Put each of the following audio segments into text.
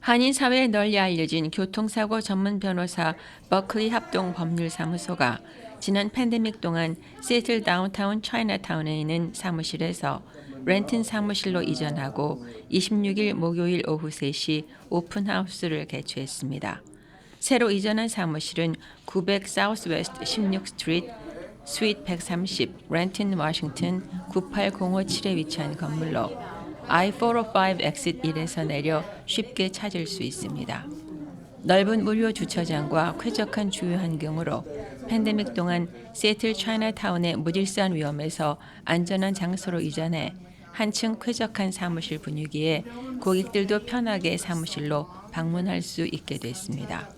한인 사회에 널리 알려진 교통사고 전문 변호사 버클리 합동 법률사무소가 지난 팬데믹 동안 시애틀 다운타운 차이나타운에 있는 사무실에서 렌튼 사무실로 이전하고 26일 목요일 오후 3시 오픈하우스를 개최했습니다. 새로 이전한 사무실은 900 사우스 웨스트 16 스트리트 스윗 130 렌튼 워싱턴 98057에 위치한 건물로 I-405 엑sit 1에서 내려 쉽게 찾을 수 있습니다. 넓은 무료 주차장과 쾌적한 주유 환경으로 팬데믹 동안 시애틀 차이나타운의 무질서한 위험에서 안전한 장소로 이전해 한층 쾌적한 사무실 분위기에 고객들도 편하게 사무실로 방문할 수 있게 됐습니다.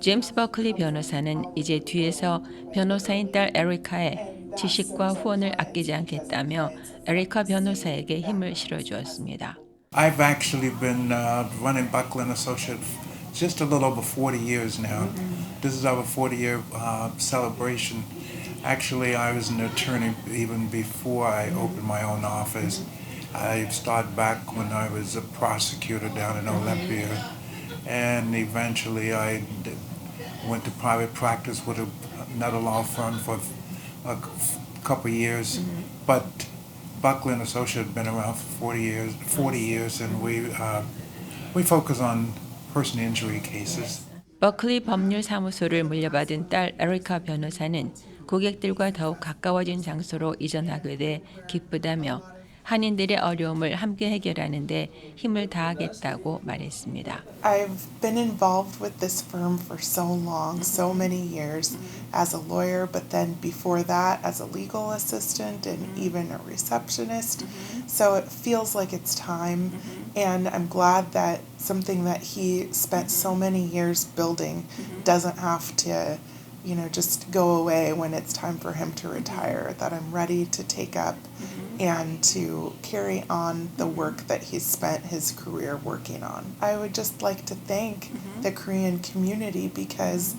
제임스 버클리 변호사는 이제 뒤에서 변호사인 딸 에리카의 지식과 후원을 아끼지 않겠다며 에리카 변호사에게 힘을 실어주었습니다. I've actually been uh, running Buckland Associates just a little over 40 years now. This is our 40 year uh, celebration. Actually, I was an attorney even before I opened my own office. I started back when I was a prosecutor down in Olympia, and eventually I did, went to private practice with a, another law firm for a couple of years. But Buckland Associates been around for 40 years, 40 years, and we uh, we focus on person injury cases. 버클리 법률사무소를 물려받은 딸 에리카 변호사는 고객들과 더욱 가까워진 장소로 이전하게 돼 기쁘다며 한인들의 어려움을 함께 해결하는 데 힘을 다하겠다고 말했습니다. I've been involved with this firm for so long, so many years as a lawyer, but then before that as a legal assistant and even a receptionist. So it feels like it's time, and I'm glad that something that he spent so many years building doesn't have to, you know, just go away when it's time for him to retire. That I'm ready to take up and to carry on the work that he's spent his career working on. I would just like to thank the Korean community because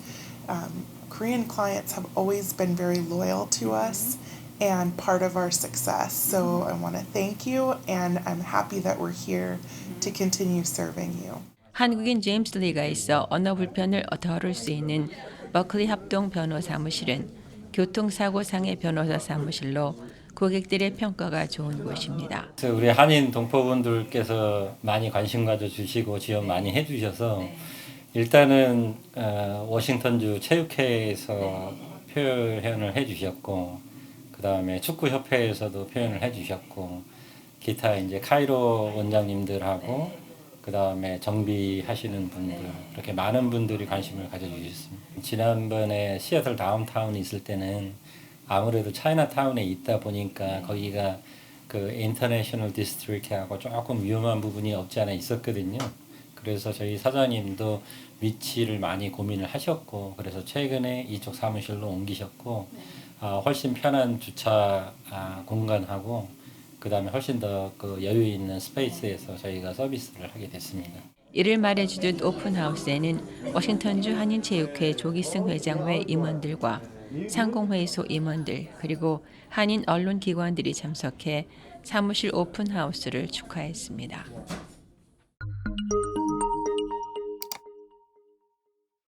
um, Korean clients have always been very loyal to us and part of our success. So I want to thank you, and I'm happy that we're here to continue serving you. 한국인 제임스 리가 있어 언어 불편을 덜을 수 있는 버클리 합동 변호 사무실은 교통사고상의 변호사 사무실로 고객들의 평가가 좋은 곳입니다. 그래서 우리 한인 동포분들께서 많이 관심 가져주시고 지원 많이 해주셔서 일단은 어, 워싱턴주 체육회에서 표현을 해주셨고 그 다음에 축구협회에서도 표현을 해주셨고 기타 이제 카이로 원장님들하고 그 다음에 정비하시는 분들 이렇게 많은 분들이 관심을 가져주셨습니다. 지난번에 시애틀 다운타운에 있을 때는 아무래도 차이나타운에 있다 보니까 거기가 그 인터내셔널 디스트릭트하고 조금 위험한 부분이 없지 않아 있었거든요. 그래서 저희 사장님도 위치를 많이 고민을 하셨고 그래서 최근에 이쪽 사무실로 옮기셨고 아, 훨씬 편한 주차 아, 공간하고 그 다음에 훨씬 더 그 여유 있는 스페이스에서 저희가 서비스를 하게 됐습니다. 이를 말해주듯 오픈하우스에는 워싱턴주 한인체육회 조기승 회장 외 임원들과 상공회의소 임원들 그리고 한인 언론 기관들이 참석해 사무실 오픈하우스를 축하했습니다.